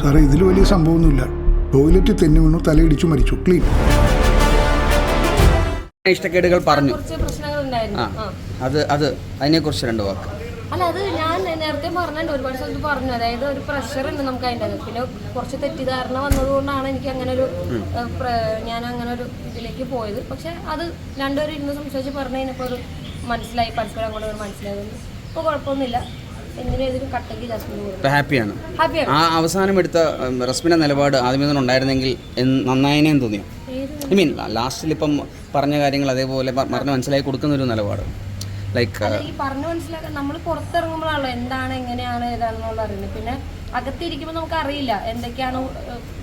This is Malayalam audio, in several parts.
സാറേ ഇതിൽ വലിയ സംഭവമൊന്നുമില്ല. ടോയ്ലറ്റ് തെന്നു വീണു തലയിടിച്ചു മരിച്ചു. ക്ലീൻ ഇഷ്ടക്കേടുകൾ പറഞ്ഞു. ആ അത് അത് അതിനെക്കുറിച്ച് രണ്ട് വാക്ക്. അല്ല അത് ഞാൻ നേരത്തെ പറഞ്ഞിട്ടുണ്ട് ഒരുപാട് സ്ഥലത്ത് പറഞ്ഞു. അതായത് ഒരു പ്രഷർ ഉണ്ട് നമുക്ക് അതിന്റെ അത് പിന്നെ കുറച്ച് തെറ്റിദ്ധാരണ വന്നതുകൊണ്ടാണ് എനിക്ക് അങ്ങനെ ഒരു ഞാൻ അങ്ങനെ ഒരു ഇതിലേക്ക് പോയത്. പക്ഷെ അത് രണ്ടുപേരും ഇരുന്ന് സംസാരിച്ച് പറഞ്ഞു കഴിഞ്ഞപ്പോൾ ഒരു മനസ്സിലായി പരസ്പരം അങ്ങോട്ട് മനസ്സിലായത് ഇപ്പോൾ കുഴപ്പമൊന്നുമില്ല. ഹാപ്പിയാണ്. ആ അവസാനം എടുത്ത റസ്മിന്റെ നിലപാട് ആദ്യമേ തന്നെ ഉണ്ടായിരുന്നെങ്കിൽ നന്നായതിനേന്ന് തോന്നിയോ? ഏത്? ഐ മീൻ ലാസ്റ്റിൽ ഇപ്പം പറഞ്ഞ കാര്യങ്ങൾ അതേപോലെ പറഞ്ഞ് മനസ്സിലാക്കി കൊടുക്കുന്ന ഒരു നിലപാട് ലൈക്ക് പറഞ്ഞു മനസ്സിലാക്കാൻ നമ്മൾ പുറത്തിറങ്ങുമ്പോഴാണല്ലോ എന്താണ് എങ്ങനെയാണ് ഏതാണെന്നുള്ള അറിയുന്നത്. പിന്നെ അകത്തിരിക്കുമ്പോൾ നമുക്ക് അറിയില്ല എന്തൊക്കെയാണ്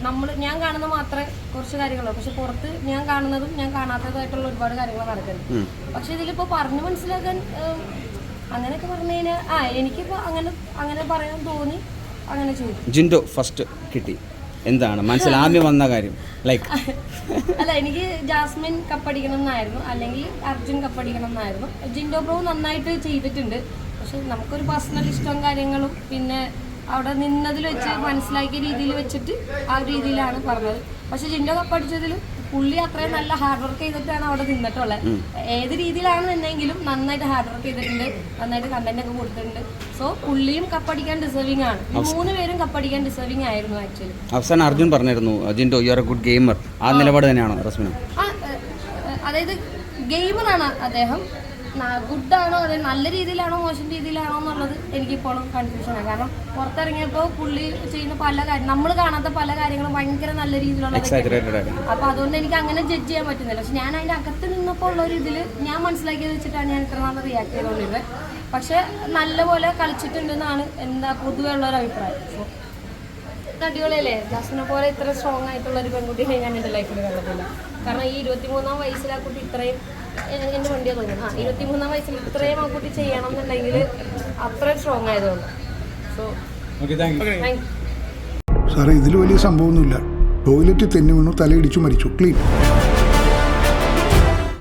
നമ്മൾ ഞാൻ കാണുന്ന മാത്രമേ കുറച്ച് കാര്യങ്ങളുള്ളൂ. പക്ഷെ പുറത്ത് ഞാൻ കാണുന്നതും ഞാൻ കാണാത്തതായിട്ടുള്ള ഒരുപാട് കാര്യങ്ങൾ നടക്കുന്നത്. പക്ഷെ ഇതിലിപ്പോൾ പറഞ്ഞു മനസ്സിലാക്കാൻ അങ്ങനെയൊക്കെ പറഞ്ഞു കഴിഞ്ഞാൽ ആ എനിക്കിപ്പോൾ അങ്ങനെ അങ്ങനെ പറയാൻ തോന്നി. അങ്ങനെ ചെയ്തു ജിൻഡോ ഫസ്റ്റ് കിട്ടി. എന്താണ്? മനസ്സിൽ ആദ്യം വന്ന കാര്യം ലൈക്ക് അല്ല എനിക്ക് ജാസ്മിൻ കപ്പടിക്കണം എന്നായിരുന്നു അല്ലെങ്കിൽ അർജുൻ കപ്പടിക്കണം എന്നായിരുന്നു ജിൻഡോ ബ്രോ നന്നായിട്ട് ചെയ്തിട്ടുണ്ട്. പക്ഷെ നമുക്കൊരു പേഴ്സണൽ ഇഷ്ടവും കാര്യങ്ങളും പിന്നെ അവിടെ നിന്നതിൽ വെച്ച് മനസ്സിലാക്കിയ രീതിയിൽ വെച്ചിട്ട് ആ രീതിയിലാണ് പറഞ്ഞത്. പക്ഷെ ജിൻഡോ കപ്പടിച്ചതിൽ പുള്ളി അത്രയും നല്ല ഹാർഡ് വർക്ക് ചെയ്തിട്ടാണ് അവിടെ നിന്നിട്ടുള്ളത്. ഏത് രീതിയിലാണ് നിന്നെങ്കിലും നന്നായിട്ട് ഹാർഡ് വർക്ക് ചെയ്തിട്ടുണ്ട് നന്നായിട്ട് കണ്ടന്റ് ഒക്കെ കൊടുത്തിട്ടുണ്ട്. സോ പുള്ളിയും കപ്പടിക്കാൻ ഡിസേർവിംഗ് ആണ്. മൂന്ന് പേരും കപ്പടിക്കാൻ ഡിസേർവിംഗ് ആയിരുന്നു ആക്ച്വലി അവസാനം അർജുൻ പറഞ്ഞിരുന്നു അജിൻഡോ you are a good gamer ആ നിലപാട് തന്നെയാണോ റസ്മിന? അതായത് ഗെയിമറാണ് അദ്ദേഹം. ഗുഡാണോ? അതെ നല്ല രീതിയിലാണോ മോശം രീതിയിലാണോ എന്നുള്ളത് എനിക്കിപ്പോഴും കൺഫ്യൂഷനാണ് കാരണം പുറത്തിറങ്ങിയപ്പോൾ പുള്ളി ചെയ്യുന്ന പല കാര്യം നമ്മൾ കാണാത്ത പല കാര്യങ്ങളും ഭയങ്കര നല്ല രീതിയിലുള്ള അപ്പൊ അതുകൊണ്ട് എനിക്ക് അങ്ങനെ ജഡ്ജ് ചെയ്യാൻ പറ്റുന്നില്ല. പക്ഷെ ഞാൻ അതിന്റെ അകത്ത് നിന്നപ്പോൾ ഉള്ള ഒരു ഇതിൽ ഞാൻ മനസ്സിലാക്കിയത് വെച്ചിട്ടാണ് ഞാൻ ഇത്ര നാൾ റിയാക്ട് ചെയ്തുകൊണ്ടിരുന്നത് പക്ഷെ നല്ലപോലെ കളിച്ചിട്ടുണ്ടെന്നാണ് എന്താ പൊതുവെ ഉള്ള ഒരു അഭിപ്രായം. So, ഇത് അടിപൊളിയല്ലേ? ജാസ്മിനെ പോലെ ഇത്ര സ്ട്രോങ് ആയിട്ടുള്ള ഒരു പെൺകുട്ടിയെ ഞാൻ എന്റെ ലൈഫിൽ കണ്ടിട്ടില്ല. കാരണം ഈ ഇരുപത്തിമൂന്നാം വയസ്സിൽ ആ കുട്ടി ഇത്രയും എന്റെ വണ്ടിയെ തോന്നുന്നു ആ ഇരുപത്തിമൂന്നാം വയസ്സിൽ ഇത്രയും ആ കുട്ടി ചെയ്യണം എന്നുണ്ടെങ്കിൽ അത്രയും സ്ട്രോങ് ആയതുകൊണ്ട്. സോ സാറേ ഇതിൽ വലിയ സംഭവമൊന്നുമില്ല. ടോയ്ലറ്റ് തെന്നി വീണു തലയിടിച്ചു മരിച്ചു. ക്ലീൻ